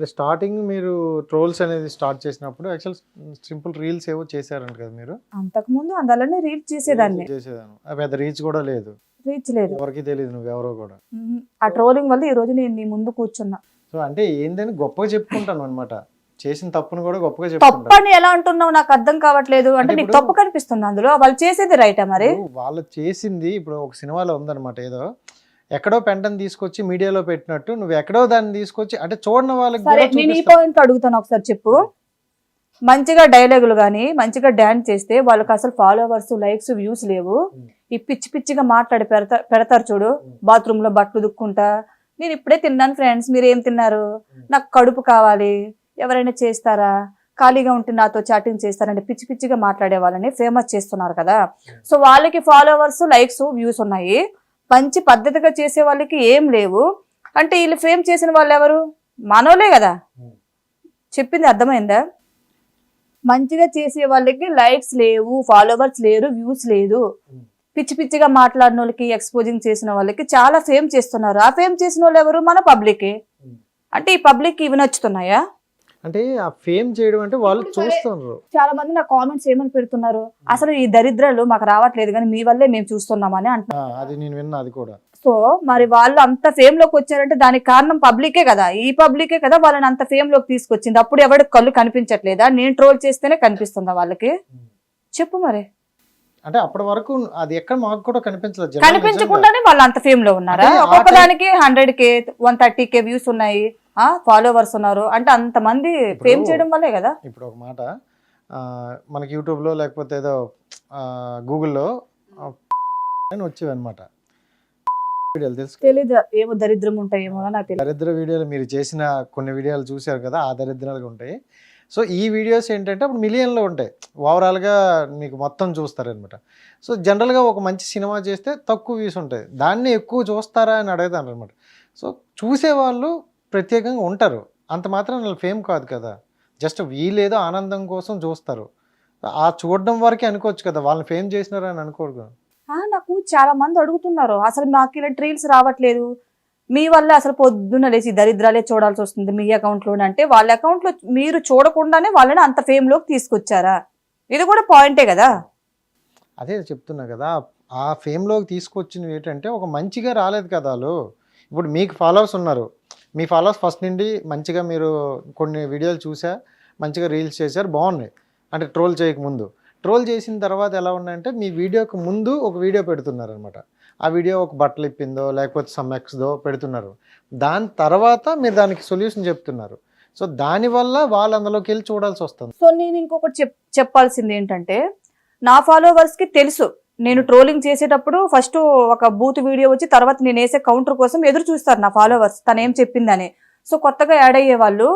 అంటే స్టార్టింగ్ మీరు ట్రోల్స్ అనేది స్టార్ట్ చేసినప్పుడు యాక్చువల్ సింపుల్ రీల్స్ ఏవో చేశారంట కదా మీరు? అంతకుముందు అందులోనే రీచ్ చేసేదాన్ని. చేసేదాను పెద్ద రీచ్ కూడా లేదు. రీచ్ లేదు. ఎవరికి తెలియదు నువ్వు ఎవరో కూడా. ఆ ట్రోలింగ్ వల్ల ఈ రోజు నేను నీ ముందు కూర్చున్నా. సో అంటే ఏందని గొప్పగా చెప్పుకుంటాను అనమాట చేసిన తప్పును కూడా గొప్పగా తప్పు చెప్పుకుంటాను. అని ఎలా అంటున్నావు నాకు అర్థం కావట్లేదు. అంటే నీకు తప్పు కనిపిస్తుంది అందులో. వాళ్ళు చేసేది రైటా మరి? వాళ్ళు చేసింది ఇప్పుడు ఒక సినిమాలో ఉందన్నమాట ఏదో. ఎక్కడో పెంటని తీసుకొచ్చి మీడియాలో పెట్టినట్టు నువ్వు ఎక్కడో దాన్ని తీసుకొచ్చి అంటే చూడని వాళ్ళకి సరే నేను ఈ చూపిస్తావు. పాయింట్ అడుగుతాను ఒకసారి చెప్పు. మంచిగా డైలాగులు కానీ మంచిగా డాన్స్ చేస్తే వాళ్ళకి అసలు ఫాలోవర్స్ లైక్స్ వ్యూస్ లేవు. ఈ పిచ్చి పిచ్చిగా మాట్లాడి పెడతా పెడతారు చూడు. బాత్రూమ్లో బట్టలు దుక్కుంటా నేను ఇప్పుడే తిన్నాను ఫ్రెండ్స్ మీరు ఏం తిన్నారు. నాకు కడుపు కావాలి. ఎవరైనా చేస్తారా? ఖాళీగా ఉంటే నాతో చాటింగ్ చేస్తారంటే పిచ్చి పిచ్చిగా మాట్లాడే వాళ్ళని ఫేమస్ చేస్తున్నారు కదా. సో వాళ్ళకి ఫాలోవర్స్ లైక్స్ వ్యూస్ ఉన్నాయి. మంచి పద్ధతిగా చేసే వాళ్ళకి ఏం లేవు. అంటే వీళ్ళు ఫేమ్ చేసిన వాళ్ళు ఎవరు? మనోలే కదా. చెప్పింది అర్థమైందా? మంచిగా చేసే వాళ్ళకి లైక్స్ లేవు ఫాలోవర్స్ లేరు వ్యూస్ లేదు. పిచ్చి పిచ్చిగా మాట్లాడిన వాళ్ళకి ఎక్స్పోజింగ్ చేసిన వాళ్ళకి చాలా ఫేమ్ చేస్తున్నారు. ఆ ఫేమ్ చేసిన వాళ్ళు ఎవరు? మన పబ్లికే. అంటే ఈ పబ్లిక్ ఇవి నచ్చుతున్నాయా? అంటే ఆ ఫేమ్ చేయడం అంటే వాళ్ళు. చూస్తున్నారు చాలా మంది నా కామెంట్స్ ఏమని పెడుతున్నారు? అసలు ఈ దరిద్రాలు మాకు రావట్లేదు కానీ మీ వల్లే మేము చూస్తున్నామని అంటున్నారు ఆ, అది నేను విన్నా అది కూడా. సో మరి వాళ్ళు అంత ఫేమ్లోకి వచ్చారంటే దానికి కారణం పబ్లికే కదా. ఈ పబ్లికే కదా వాళ్ళని అంత ఫేమ్లోకి తీసుకొచ్చింది. అప్పుడు ఎవరికి కళ్ళు కనిపించట్లేదా? నేను ట్రోల్ చేస్తేనే కనిపిస్తుందా వాళ్ళకి? చెప్పు మరి. అంటే అప్పటి వరకు అది ఎక్కడ మాకు కూడా కనిపించలేదు. కనిపించకుండానే వాళ్ళు అంత ఫేమ్లో ఉన్నారా? అంటే ఆ ఒక్కొక్క టైం- దానికి hundred K one thirty K views ఉన్నాయి. ఫాలోవర్స్ ఉన్నారు. అంటే అంత మంది ఇప్పుడు- ఫేమ్ చేయడం వల్లే కదా? ఇప్పుడు ఒక మాట మనకి యూట్యూబ్లో లేకపోతే ఏదో గూగుల్లో అని వచ్చేవి అనమాట వీడియోలు తెలుసు? తెలీదు. ఏమో దరిద్రం ఉంటాయేమో నాకు దరిద్ర వీడియోలు మీరు చేసిన కొన్ని వీడియోలు చూశారు కదా ఆ దరిద్రాలుగా ఉంటాయి. సో ఈ వీడియోస్ ఏంటంటే అప్పుడు మిలియన్లో ఉంటాయి. ఓవరాల్గా మీకు మొత్తం చూస్తారనమాట సో జనరల్గా ఒక మంచి సినిమా చేస్తే తక్కువ వ్యూస్ ఉంటాయి. దాన్ని ఎక్కువ చూస్తారా అని అడుగుతాను అనమాట సో చూసేవాళ్ళు ప్రత్యేకంగా ఉంటారు. అంత మాత్రం వాళ్ళ ఫేమ్ కాదు కదా. జస్ట్ వీళ్ళేదో ఆనందం కోసం చూస్తారు. ఆ చూడడం వరకే అనుకోవచ్చు కదా. వాళ్ళని ఫేమ్ చేసినారని అనుకోరు ఆ, నాకు చాలా మంది అడుగుతున్నారు. అసలు మాకు ఇలా రీల్స్ రావట్లేదు. మీ వల్ల అసలు పొద్దున్న లేచి దరిద్రాలే చూడాల్సి వస్తుంది మీ అకౌంట్లో అంటే వాళ్ళ అకౌంట్లో మీరు చూడకుండానే వాళ్ళని అంత ఫేమ్లోకి తీసుకొచ్చారా? ఇది కూడా పాయింటే కదా. అదే చెప్తున్నా కదా. ఆ ఫేమ్లోకి తీసుకొచ్చినవి ఏంటంటే ఒక మంచిగా రాలేదు కదా వాళ్ళు. ఇప్పుడు మీకు ఫాలోవర్స్ ఉన్నారు. మీ ఫాలోవర్స్ ఫస్ట్ నుండి మంచిగా మీరు కొన్ని వీడియోలు చూసా మంచిగా రీల్స్ చేశారు బాగున్నాయి. అంటే ట్రోల్ చేయకముందు ట్రోల్ చేసిన తర్వాత ఎలా ఉన్నాయంటే మీ వీడియోకి ముందు ఒక వీడియో పెడుతున్నారు అనమాట ఆ వీడియో ఒక బట్టలు ఇప్పిందో లేకపోతే సమ్ ఎక్స్దో పెడుతున్నారు. దాని తర్వాత మీరు దానికి సొల్యూషన్ చెప్తున్నారు. సో దానివల్ల వాళ్ళు అందులోకి వెళ్ళి చూడాల్సి వస్తుంది. సో నేను ఇంకొకటి చెప్ చెప్పాల్సింది ఏంటంటే నా ఫాలోవర్స్కి తెలుసు. నేను ట్రోలింగ్ చేసేటప్పుడు ఫస్ట్ ఒక బూత్ వీడియో వచ్చి తర్వాత నేను వేసే కౌంటర్ కోసం ఎదురు చూస్తారు నా ఫాలోవర్స్ తను ఏం చెప్పిందని. సో కొత్తగా యాడ్ అయ్యే వాళ్ళు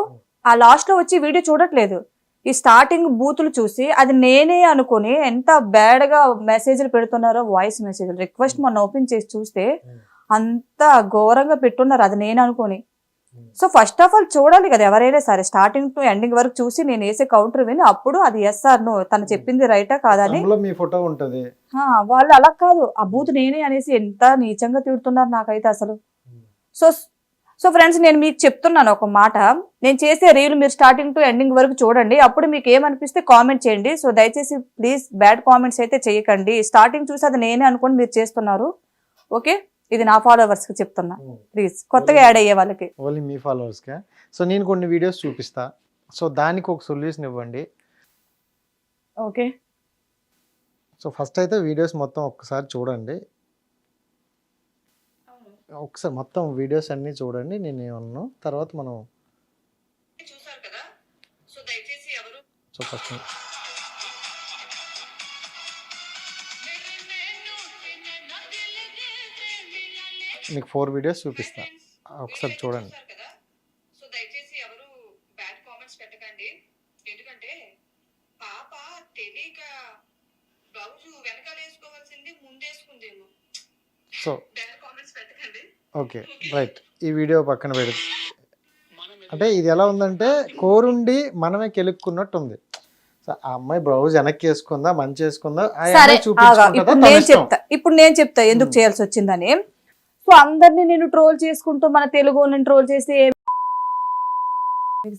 ఆ లాస్ట్లో వచ్చి వీడియో చూడట్లేదు. ఈ స్టార్టింగ్ బూతులు చూసి అది నేనే అనుకుని ఎంత బ్యాడ్గా మెసేజ్లు పెడుతున్నారో వాయిస్ మెసేజ్లు రిక్వెస్ట్ మొన్న ఓపెన్ చేసి చూస్తే అంత ఘోరంగా పెట్టున్నారు అది నేను అనుకోని. సో ఫస్ట్ ఆఫ్ ఆల్ చూడాలి కదా ఎవరైనా సరే స్టార్టింగ్ టు ఎండింగ్ వరకు చూసి నేను వేసే కౌంటర్ విని అప్పుడు అది ఎస్ ఆర్ నో తను చెప్పింది రైటా కాదని మీ ఫోటో ఉంటుంది. వాళ్ళు అలా కాదు. ఆ బూత్ నేనే అనేసి ఎంత నీచంగా తిడుతున్నారు నాకైతే అసలు. సో సో ఫ్రెండ్స్ నేను మీకు చెప్తున్నాను ఒక మాట. నేను చేసే రీల్ మీరు స్టార్టింగ్ టు ఎండింగ్ వరకు చూడండి. అప్పుడు మీకు ఏమనిపిస్తే కామెంట్ చేయండి. సో దయచేసి ప్లీజ్ బ్యాడ్ కామెంట్స్ అయితే చేయకండి. స్టార్టింగ్ చూసి అది నేనే అనుకోండి మీరు చేస్తున్నారు. ఓకే ఇది నా ఫాలోవర్స్కి చెప్తున్నా. ప్లీజ్ కొత్తగా యాడ్ అయ్యే వాళ్ళకి. ఓన్లీ మీ ఫాలోవర్స్కే సో నేను కొన్ని వీడియోస్ చూపిస్తా. సో దానికి ఒక సొల్యూషన్ ఇవ్వండి. ఓకే. సో ఫస్ట్ అయితే వీడియోస్ మొత్తం ఒక్కసారి చూడండి. ఒకసారి మొత్తం వీడియోస్ అన్నీ చూడండి. నేను ఏమన్నాను తర్వాత మనం చూసారు కదా? సో దయచేసి ఎవరు సో ఫస్ట్ మీకు ఫోర్ వీడియోస్ చూపిస్తా. ఒకసారి చూడండి. సో దయచేసి ఎవరు బ్యాడ్ కామెంట్స్ పెట్టకండి. ఎందుకంటే పాప తెలియక బ్లౌజ్ వెనకాల వేసుకోవాల్సింది ముందేసుకుందేమో. సో బ్యాడ్ కామెంట్స్ పెట్టకండి. ఓకే రైట్ ఈ వీడియో పక్కన పెడు. అంటే ఇది ఎలా ఉందంటే కోరుండి మనమే కెలుక్కున్నట్టు ఉంది సో ఆ అమ్మాయి బ్లౌజ్ వెనక్కి వేసుకుందా మంచి వేసుకుందా ఇప్పుడు నేను. చెప్తా. ఇప్పుడు నేను చెప్తా ఎందుకు Hmm. చేయాల్సి వచ్చిందని. సో అందరినీ నేను ట్రోల్ చేసుకుంటూ మన తెలుగు ట్రోల్ చేసి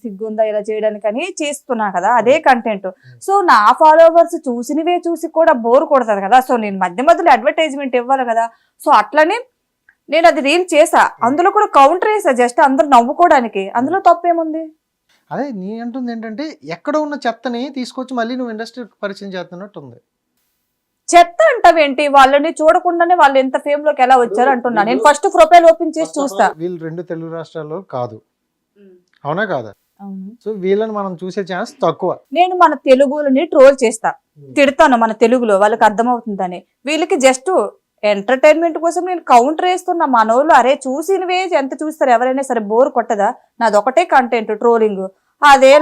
సిగ్గుందా ఇలా చేయడానికి అని చేస్తున్నా కదా అదే కంటెంట్ సో నా ఫాలోవర్స్ చూసినవే చూసి కూడా బోర్ కొడతారు కదా సో నేను మధ్య మధ్యలో అడ్వర్టైజ్మెంట్ ఇవ్వాలి కదా సో అట్లనే నేను అది రీల్ చేసా. అందులో కూడా కౌంటర్ వేసా జస్ట్ అందరు నవ్వుకోవడానికి. అందులో తప్పేముంది? అదే నీ అంటుంది ఏంటంటే ఎక్కడ ఉన్న చెత్తని తీసుకొచ్చి మళ్ళీ నువ్వు ఇండస్ట్రీకి పరిచయం చేస్తున్నట్టు ఉంది చెత్త అంటావేంటి? వాళ్ళని చూడకుండానే వాళ్ళు ఎంత ఫేమ్లోకి ఎలా వచ్చారు అంటున్నా. నేను ఫస్ట్ ప్రొఫైల్ ఓపెన్ చేసి చూస్తా. వీళ్ళు రెండు తెలుగు రాష్ట్రాల్లో కాదు. అవునా కాదా? సో వీళ్ళని మనం చూసే ఛాన్స్ తక్కువ. నేను మన తెలుగులని ట్రోల్ చేస్తా. తిడతాను మన తెలుగులో వాళ్ళకి అర్థమవుతుందని. వీళ్ళకి జస్ట్ ఎంటర్టైన్మెంట్ కోసం నేను కౌంటర్ వేస్తున్నా. మనోళ్ళు అరే చూసినవే ఎంత చూస్తారు. ఎవరైనా సరే బోర్ కొట్టదా? నాది ఒకటే కంటెంట్ ట్రోలింగ్ అదే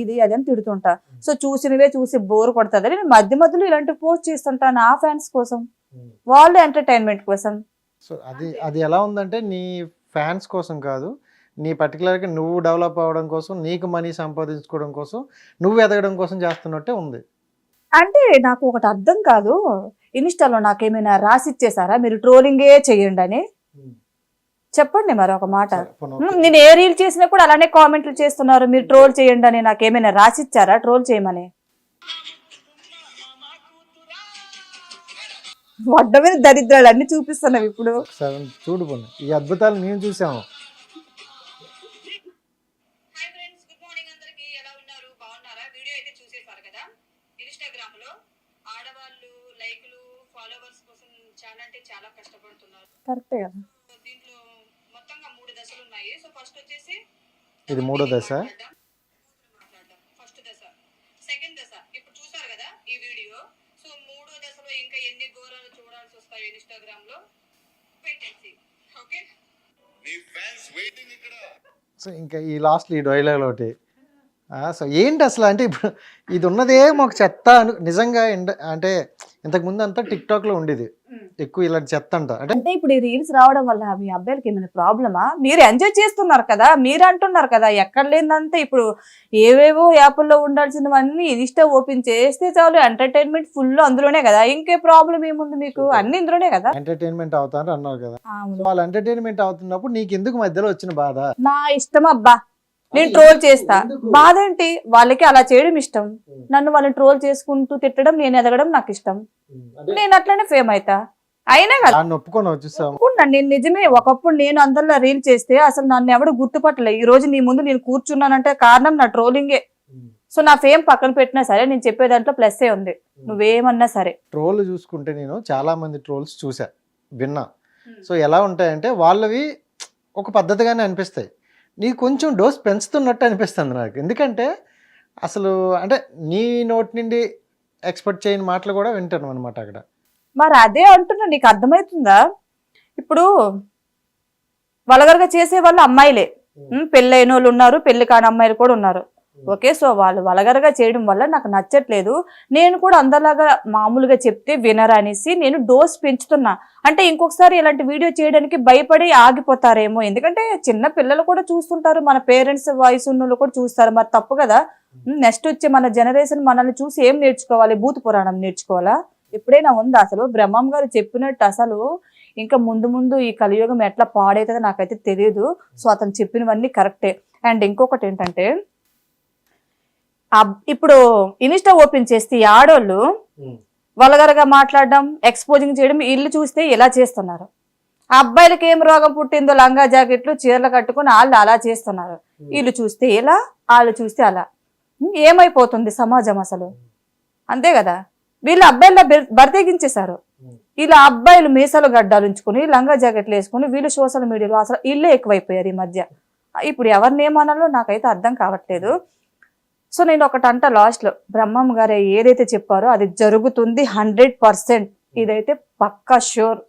ఇది అది అని తిడుతుంటా. సో చూసినవే చూసి బోర్ కొడుతుంది. నేను మధ్య మధ్యలో ఇలాంటి పోస్ట్ చేస్తుంటా నా ఫ్యాన్స్ కోసం. వాళ్ళు ఎంటర్టైన్మెంట్ కోసం. సో అది అది ఎలా ఉందంటే నీ ఫ్యాన్స్ కోసం కాదు నీ పర్టికులర్గా నువ్వు డెవలప్ అవ్వడం కోసం నీకు మనీ సంపాదించుకోవడం కోసం నువ్వు ఎదగడం కోసం చేస్తున్నట్టే ఉంది. అంటే నాకు ఒకటి అర్థం కాదు. ఇన్స్టాలో నాకేమైనా రాసి ఇచ్చేసారా మీరు ట్రోలింగే చెయ్యండి అని. చెప్పండి మరి ఒక మాట. నేను ఏ రీల్ చేసినా కూడా అలానే కామెంట్లు చేస్తున్నారు. మీరు ట్రోల్ చేయండి అని నాకేమైనా రాసిచ్చారా? ట్రోల్ చేయమని. వడ్డ మీద దరిద్రాలు అన్ని చూపిస్తున్నావు ఇప్పుడు. చూడు ఈ అద్భుతాలు మేము చూసాము హాయ్ ఫ్రెండ్స్ గుడ్ మార్నింగ్ అందరికి. ఎలా ఉన్నారు? బాగున్నారా? వీడియో అయితే చూసేసారు కదా? ఇన్స్టాగ్రామ్లో ఆడవాళ్ళు లైక్లు ఫాలోవర్స్ కోసం చాలా అంటే చాలా కష్టపడుతున్నారు. కరెక్టే కదా. దశలు ఉన్నాయి సో ఫస్ట్ వచ్చేసి ఇది మూడో దశ. ఫస్ట్ దశ. సెకండ్ దశ. ఇప్పుడు చూసారు కదా ఈ వీడియో. సో మూడో దశలో ఇంకా ఎన్ని ఘోరాలు చూడాల్సి వస్తాయి ఇన్స్టాగ్రామ్లో పెట్టేసి. ఓకే నీ ఫ్యాన్స్ వెయిటింగ్ ఇక్కడ. సో ఇంకా ఈ లాస్ట్ ఈ డైలాగ్ ఒకటి సో ఏంటి అసలు అంటే ఇప్పుడు ఇది ఉన్నదే మాకు చెత్త అను నిజంగా అంటే ఇంతకుముందు అంతా టిక్ టాక్లో ఉండేది. ఎక్కువ ఇలాంటి చెత్త అంట అంటే ఇప్పుడు ఈ రీల్స్ రావడం వల్ల మీ అబ్బాయిలకి ఏమైనా ప్రాబ్లమా? మీరు ఎంజాయ్ చేస్తున్నారు కదా మీరు అంటున్నారు కదా ఎక్కడ లేదంటే ఇప్పుడు ఏవేవో యాప్ల్లో ఉండాల్సినవన్నీ ఇన్స్టా ఓపెన్ చేస్తే చాలు ఎంటర్టైన్మెంట్ ఫుల్ అందులోనే కదా. ఇంకే ప్రాబ్లం ఏముంది మీకు? అన్ని ఇందులోనే కదా? ఎంటర్టైన్మెంట్ అవుతారు అన్నారు కదా. వాళ్ళు ఎంటర్టైన్మెంట్ అవుతున్నప్పుడు నీకు ఎందుకు మధ్యలో వచ్చిన బాధ? నా ఇష్టం అబ్బా. నేను ట్రోల్ చేస్తా. బాధ ఏంటి వాళ్ళకి అలా చేయడం ఇష్టం. నన్ను వాళ్ళని ట్రోల్ చేసుకుంటూ తిట్టడం నేను ఎదగడం నాకు ఇష్టం. నేను అట్లనే ఫేమ్ అవుతా అయినా కదా. దాన్ని ఒప్పుకొని చూసాము అనుకున్నా నేను నిజమే ఒకప్పుడు నేను అందరిలో రీల్ చేస్తే అసలు నన్ను ఎవడు గుర్తుపట్టలే. ఈ రోజు నీ ముందు నేను కూర్చున్నానంటే కారణం నా ట్రోలింగే సో నా ఫేమ్ పక్కన పెట్టినా సరే నేను చెప్పే దాంట్లో ప్లస్సే ఉంది. నువ్వేమన్నా సరే. ట్రోల్ చూసుకుంటే నేను చాలా మంది ట్రోల్స్ చూసా విన్నా. సో ఎలా ఉంటాయంటే వాళ్ళవి ఒక పద్ధతిగానే అనిపిస్తాయి. నీకు కొంచెం డోస్ పెంచుతున్నట్టు అనిపిస్తుంది నాకు. ఎందుకంటే అసలు అంటే నీ నోటి నుండి ఎక్స్పెక్ట్ చేయని మాటలు కూడా వింటాను అనమాట అక్కడ. మరి అదే అంటున్నా నీకు అర్థమవుతుందా? ఇప్పుడు వలగరగా చేసే వాళ్ళు అమ్మాయిలే. పెళ్ళైన వాళ్ళు ఉన్నారు పెళ్ళి కాని అమ్మాయిలు కూడా ఉన్నారు. ఓకే సో వాళ్ళు వలగరగా చేయడం వల్ల నాకు నచ్చట్లేదు. నేను కూడా అందరిలాగా మామూలుగా చెప్తే వినరా అనేసి నేను డోస్ పెంచుతున్నా. అంటే ఇంకొకసారి ఇలాంటి వీడియో చేయడానికి భయపడి ఆగిపోతారేమో. ఎందుకంటే చిన్న పిల్లలు కూడా చూస్తుంటారు మన పేరెంట్స్ వయసు కూడా చూస్తారు. మరి తప్పు కదా. నెక్స్ట్ వచ్చే మన జనరేషన్ మనల్ని చూసి ఏం నేర్చుకోవాలి? భూత పురాణం నేర్చుకోవాలా? ఎప్పుడైనా ఉందా అసలు? బ్రహ్మం గారు చెప్పినట్టు అసలు ఇంకా ముందు ముందు ఈ కలియుగం ఎట్లా పాడైతుందో నాకైతే తెలియదు సో అతను చెప్పినవన్నీ కరెక్టే. అండ్ ఇంకొకటి ఏంటంటే ఇప్పుడు ఇన్స్టా ఓపెన్ చేస్తే ఈ ఆడోళ్ళు వలగరగా మాట్లాడడం ఎక్స్పోజింగ్ చేయడం ఇల్లు చూస్తే ఇలా చేస్తున్నారు? ఆ అబ్బాయిలకి ఏం రోగం పుట్టిందో లంగా జాకెట్లు చీరలు కట్టుకుని వాళ్ళు అలా చేస్తున్నారు. వీళ్ళు చూస్తే ఇలా వాళ్ళు చూస్తే అలా. ఏమైపోతుంది సమాజం అసలు? అంతే కదా? వీళ్ళు అబ్బాయిల బరితెగించేశారు. ఇలా అబ్బాయిలు మీసాలు గడ్డాలు ఉంచుకుని లంగా జాకెట్లు వేసుకుని వీళ్ళు సోషల్ మీడియాలో అసలు ఇల్లే ఎక్కువైపోయారు ఈ మధ్య. ఇప్పుడు ఎవరిని ఏమనాలో నాకైతే అర్థం కావట్లేదు. సో నేను ఒకటి అంట బ్రహ్మమ్మ బ్రహ్మం గారు ఏదైతే చెప్పారో అది జరుగుతుంది హండ్రెడ్ పర్సెంట్. ఇదైతే పక్కా షూర్.